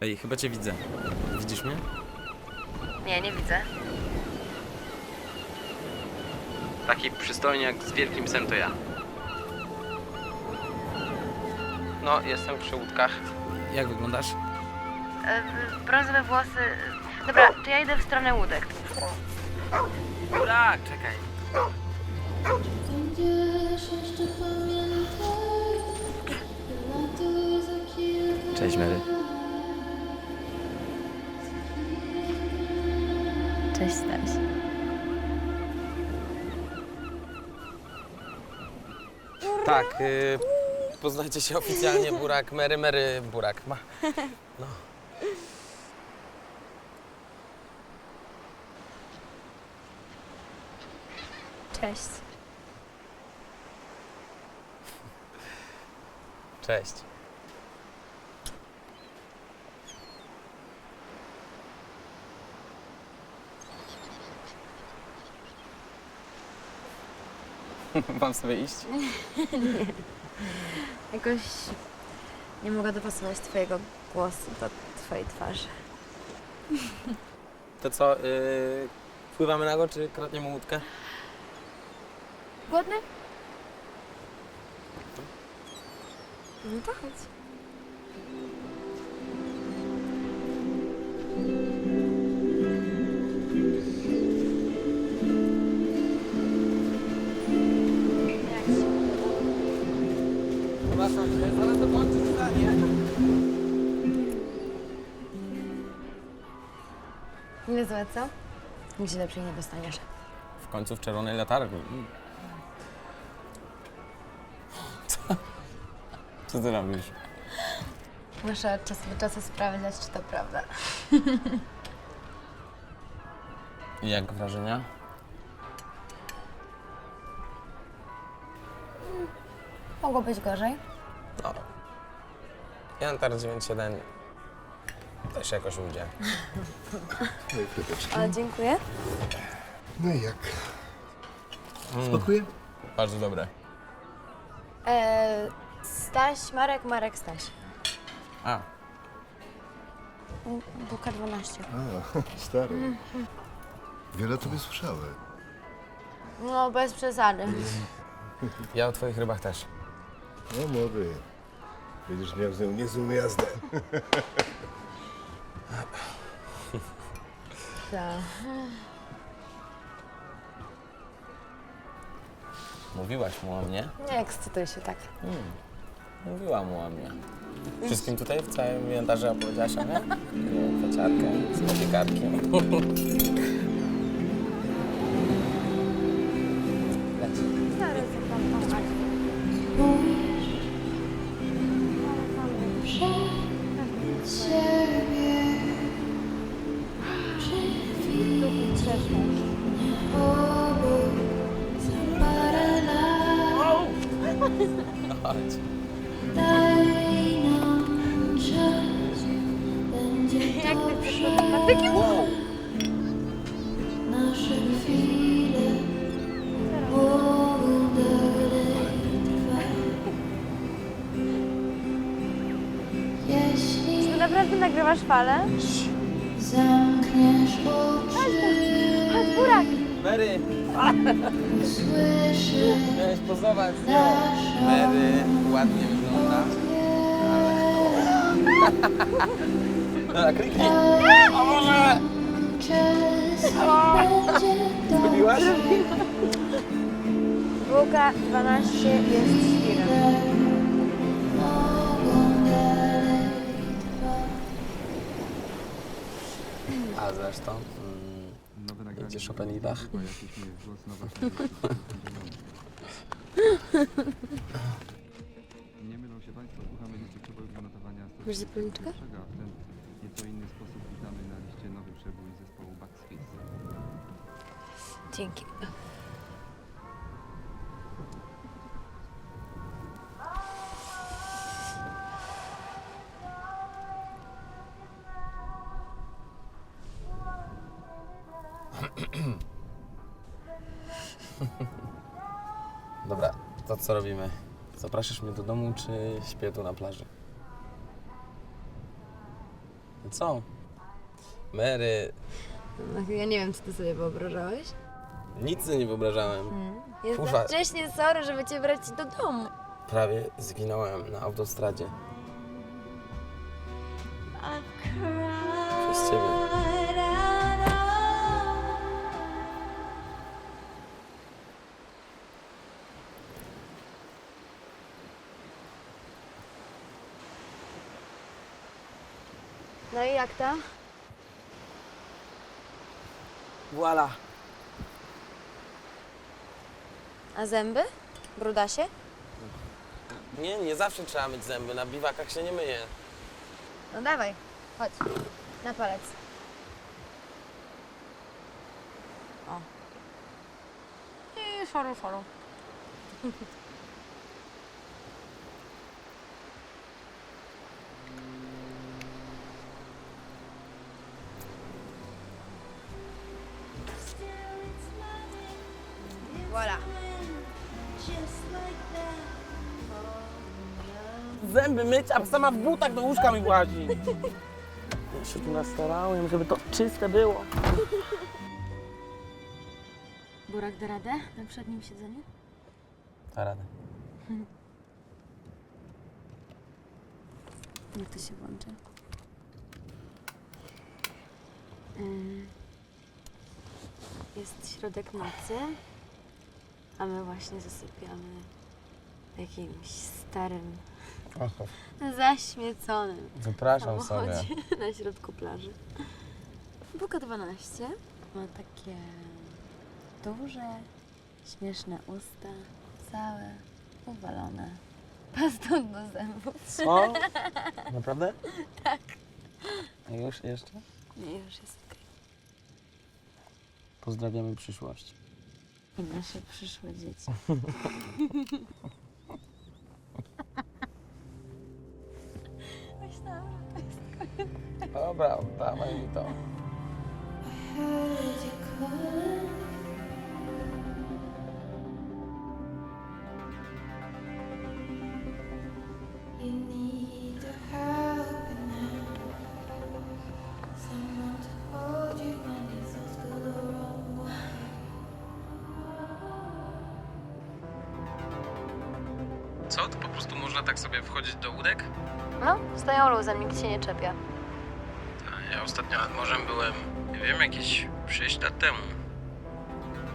Ej, chyba cię widzę. Widzisz mnie? Nie, nie widzę. Taki przystojniak z wielkim psem to ja. No, jestem przy łódkach. Jak wyglądasz? E, brązowe włosy. Dobra, to ja idę w stronę łódek. Tak, czekaj. Będziesz jeszcze pamiętać, latuj za kilka Cześć, Mary. Cześć, Staś. Tak, y, poznajcie się oficjalnie Burak, Mary, Mary, Burak. Ma. No. Cześć. Cześć. Mam sobie iść? Jakoś nie mogę dopasować twojego głosu do twojej twarzy. To co, y, pływamy na go, czy kradniemy łódkę? Głodny? No to chodź. Niezłe, co? Nigdzie lepiej nie dostaniesz. W końcu w czerwonej latarni. Mm. Co? Co ty robisz? Muszę od czasu do czasu sprawdzać, czy to prawda. Jak wrażenia? Mogło być gorzej. No. 1,97 się jakoś ujdzie. A, dziękuję. No i jak? Smakuje? Mm, bardzo dobre. E, Staś, Marek, Marek, Staś. A, Buka 12. A, stary. Wiele tobie słyszałem. No, bez przesady. ja o twoich rybach też. No młody. Będziesz miał z nią niezłą jazdę. Tak. Mówiłaś mu o mnie? Nie ekscytuj się tak. Mówiła mu o mnie. Wszystkim tutaj w całym inwentarze opowiedziałaś o mnie? Kociarkę, z piekarkiem. Nasze chwile Mogą dalej trwać Jeśli Ty naprawdę nagrywasz falę? Zamkniesz oczy, Chodź, Burak! Mary, usłyszę miałeś pozować. naszą Mary ładnie wygląda. Dobra, kliknij. O Boże! czas będzie Zrobiłaś? Buka 12 jest świrem. A zresztą, mm, jedzie Chopinidach. Nie mylą się Państwo, słuchamy dotychczasowego notowania Masz zapalniczkę? a w ten nieco inny sposób witamy na liście nowy przebój zespołu Backspace. Dzięki. Dobra, to co robimy? Zapraszasz mnie do domu, czy śpię tu na plaży? Co? Mary, No, ja nie wiem, co ty sobie wyobrażałeś. nic sobie nie wyobrażałem. Jest Kurwa. za wcześnie, sorry, żeby cię brać do domu. Prawie zginąłem na autostradzie. Przez ciebie. Tam? Voila. A zęby? Brudasie? Nie, nie zawsze trzeba myć zęby. Na biwakach się nie myje. No dawaj, chodź. Na palec. O. I szoru, szoru. Zęby myć, a sama w butach do łóżka mi włazi. Ja się tu nastarałem, żeby to czyste było. Burak da radę na przednim siedzeniu? Da radę. Jak to się włączy? Ym, Jest środek nocy, a my właśnie zasypiamy w jakimś starym, zaśmieconym Wypraszam sobie. na środku plaży. Buka 12 ma takie duże, śmieszne usta, całe uwalone pastą do zębów. Co? Naprawdę? Tak. Już jeszcze? Nie, już jest okej. Pozdrawiamy przyszłość. I nasze przyszłe dzieci. go the wrong way. Co? To po prostu można tak sobie wchodzić do łódek? No, stoją luzem, nikt się nie czepia. Ja ostatnio nad morzem byłem, nie wiem, jakieś 6 lat temu.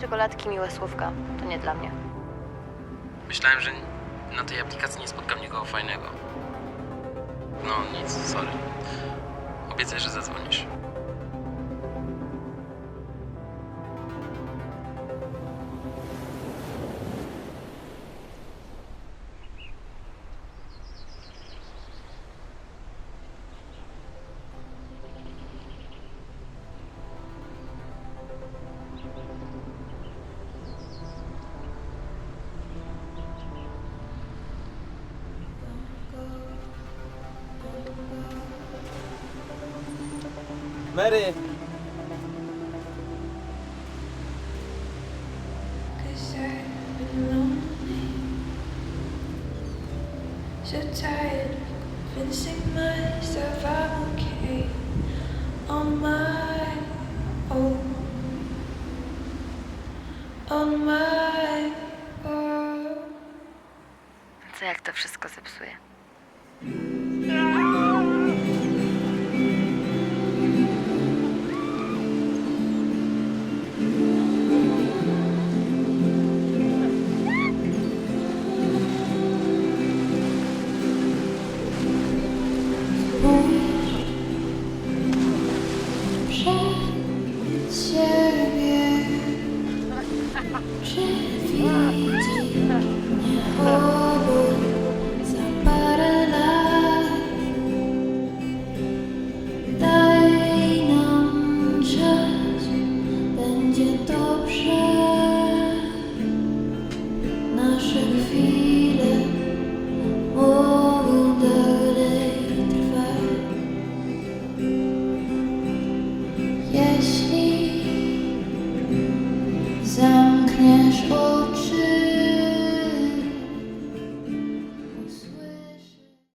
Czekoladki, miłe słówka. To nie dla mnie. Myślałem, że na tej aplikacji nie spotkam nikogo fajnego. No nic, sorry. Obiecaj, że zadzwonisz. Lonely. So tired of convincing myself I'm okay on my own. On my own. Co jak to wszystko zepsuje?